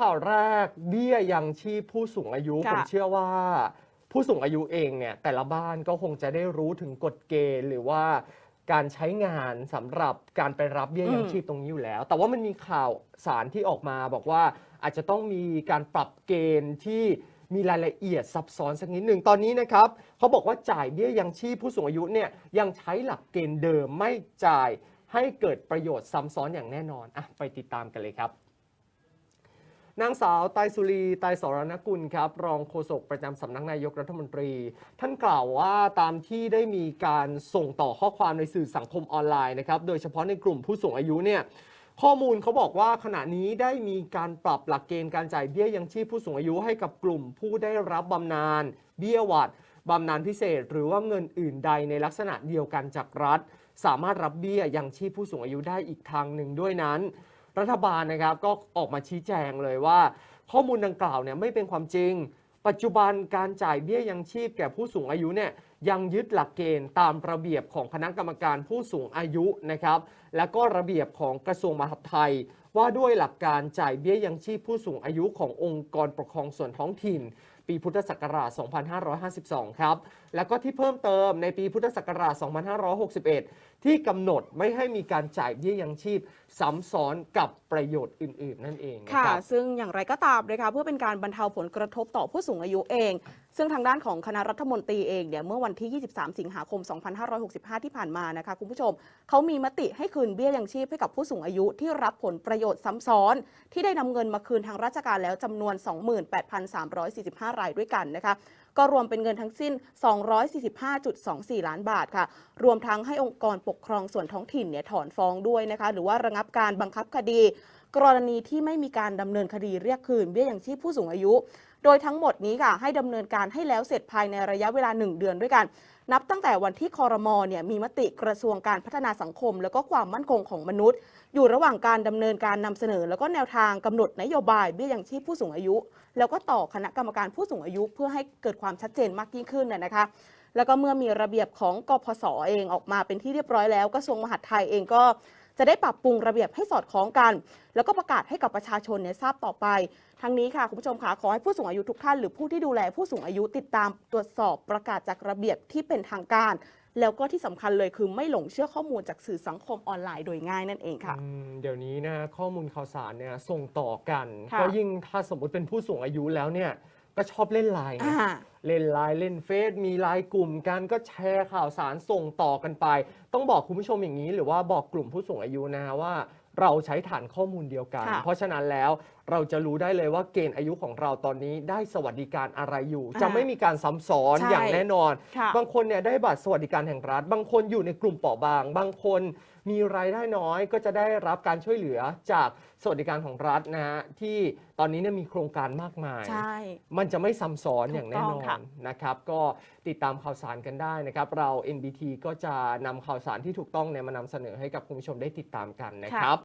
ข่าวแรกเบี้ยยังชีพผู้สูงอายุค่ะผมเชื่อว่า ผู้สูงอายุเองเนี่ยแต่ละบ้านก็คงจะได้รู้ถึงกฎเกณฑ์หรือว่าการใช้งานสำหรับการไปรับเบี้ยยังชีพตรงนี้อยู่แล้ว แต่ว่ามันมีข่าวสารที่ออกมาบอกว่าอาจจะต้องมีการปรับเกณฑ์ที่มีรายละเอียดซับซ้อนสักนิดหนึ่งตอนนี้นะครับเขาบอกว่าจ่ายเบี้ยยังชีพผู้สูงอายุเนี่ยยังใช้หลักเกณฑ์เดิมไม่จ่ายให้เกิดประโยชน์ซ้ำซ้อนอย่างแน่นอนอะไปติดตามกันเลยครับ นางสาวไตสุรีไตสรณกุลครับ รองโฆษกประจำสำนักนายกรัฐมนตรี ท่านกล่าวว่าตามที่ได้มีการส่งต่อข้อความในสื่อสังคมออนไลน์นะครับ โดยเฉพาะในกลุ่มผู้สูงอายุเนี่ยข้อมูลเขาบอกว่าขณะนี้ได้มีการปรับหลักเกณฑ์การจ่ายเบี้ยยังชีพผู้สูงอายุให้กับกลุ่มผู้ได้รับบำนาญเบี้ยหวัดบำนาญพิเศษ หรือว่าเงินอื่นใดในลักษณะเดียวกันจากรัฐ สามารถรับเบี้ยยังชีพผู้สูงอายุได้อีกทางหนึ่งด้วยนั้น รัฐบาลนะครับก็ออกมาชี้แจงเลยว่า ข้อมูลดังกล่าวเนี่ยไม่เป็นความจริง ปัจจุบันการจ่ายเบี้ยยังชีพแก่ผู้สูงอายุเนี่ยยังยึดหลักเกณฑ์ตามระเบียบของคณะกรรมการผู้สูงอายุนะครับ และก็ระเบียบของกระทรวงมหาดไทย ว่าด้วยหลักการจ่ายเบี้ยยังชีพผู้สูงอายุขององค์กรปกครองส่วนท้องถิ่น ปีพุทธศักราช 2552 ครับ แล้วก็ที่เพิ่มเติมในปีพุทธศักราช 2561 ที่กำหนดไม่ให้มีการจ่ายเบี้ยยังชีพซ้ำซ้อนกับประโยชน์อื่น ๆ นั่นเองนะค่ะครับซึ่งอย่างไรก็ตามนะคะเพื่อเป็นการบรรเทาผลกระทบต่อผู้สูงอายุเอง ซึ่งทางด้านของคณะรัฐมนตรีเองเนี่ยเมื่อวันที่ 23 สิงหาคม 2565 ที่ผ่านมานะคะคุณผู้ชมเขามีมติให้คืนเบี้ยยังชีพให้กับผู้สูงอายุที่รับผลประโยชน์ซ้ำซ้อน ที่ได้นำเงินมาคืนทางราชการแล้วจำนวน 28,345รายด้วยกันนะคะก็รวมเป็นเงินทั้งสิ้น 245.24 ล้านบาทค่ะ รวมทั้งให้องค์กรปกครองส่วนท้องถิ่นเนี่ยถอนฟ้องด้วยนะคะ หรือว่าระงับการบังคับคดี กรณีที่ไม่มีการดำเนินคดีเรียกคืนเบี้ยยังชีพผู้สูงอายุ โดยทั้งหมดนี้ค่ะให้ดำเนินการให้แล้วเสร็จภายในระยะเวลา 1 เดือนด้วยกัน นับตั้งแต่วันที่คอรมอเนี่ยมีมติกระทรวงการพัฒนาสังคม แล้วก็ความมั่นคงของมนุษย์ อยู่ระหว่างการดำเนินการนำเสนอ แล้วก็แนวทางกำหนดนโยบายเบี้ยยังชีพผู้สูงอายุ แล้วก็ต่อคณะกรรมการผู้สูงอายุ เพื่อให้เกิดความชัดเจนมากยิ่งขึ้นนะนะคะแล้วก็เมื่อมีระเบียบของกพศเองออกมาเป็นที่เรียบร้อยแล้วกระทรวงมหาดไทยเองก็ จะได้ปรับปรุงระเบียบให้สอดคล้องกัน แล้วก็ประกาศให้กับประชาชนเนี่ยทราบต่อไป ทั้งนี้ค่ะคุณผู้ชมค่ะขอให้ผู้สูงอายุทุกท่านหรือผู้ที่ดูแลผู้สูงอายุติดตามตรวจสอบประกาศจากระเบียบที่เป็นทางการ แล้วก็ที่สำคัญเลยคือไม่หลงเชื่อข้อมูลจากสื่อสังคมออนไลน์โดยง่ายนั่นเองค่ะอืมเดี๋ยวนี้นะข้อมูลข่าวสารเนี่ยส่งต่อกันค่ะก็ยิ่งถ้าสมมติเป็นผู้สูงอายุแล้วเนี่ยก็ชอบเล่นไลน์ไงอ่า เล่นไลน์เล่นเฟซมีไลน์กลุ่มกันก็แชร์ข่าวสารส่งต่อกันไป ต้องบอกคุณผู้ชมอย่างนี้หรือว่าบอกกลุ่มผู้สูงอายุนะฮะว่า เราใช้ฐานข้อมูลเดียวกัน ค่ะ เพราะฉะนั้นแล้วเราจะรู้ได้เลยว่าเกณฑ์อายุของเราตอนนี้ได้สวัสดิการอะไรอยู่อ่าจะไม่มีการซ้ำซ้อนใช่ อย่างแน่นอน ค่ะบางคนเนี่ยได้บัตรสวัสดิการแห่งรัฐ บางคนอยู่ในกลุ่มเปราะบาง บางคนมีรายได้น้อยก็จะได้รับการช่วยเหลือจากสวัสดิการของรัฐนะฮะที่ตอนนี้เนี่ยมีโครงการมากมาย ใช่ มันจะไม่ซ้ำซ้อนถูกอย่างแน่นต้อองค่ะนนะครับ ก็ติดตามข่าวสารกันได้นะครับ เรา NBT ก็จะนำข่าวสารที่ถูกต้องเนี่ยมานำเสนอให้กับคุณผู้ชมได้ติดตามกันนะครับ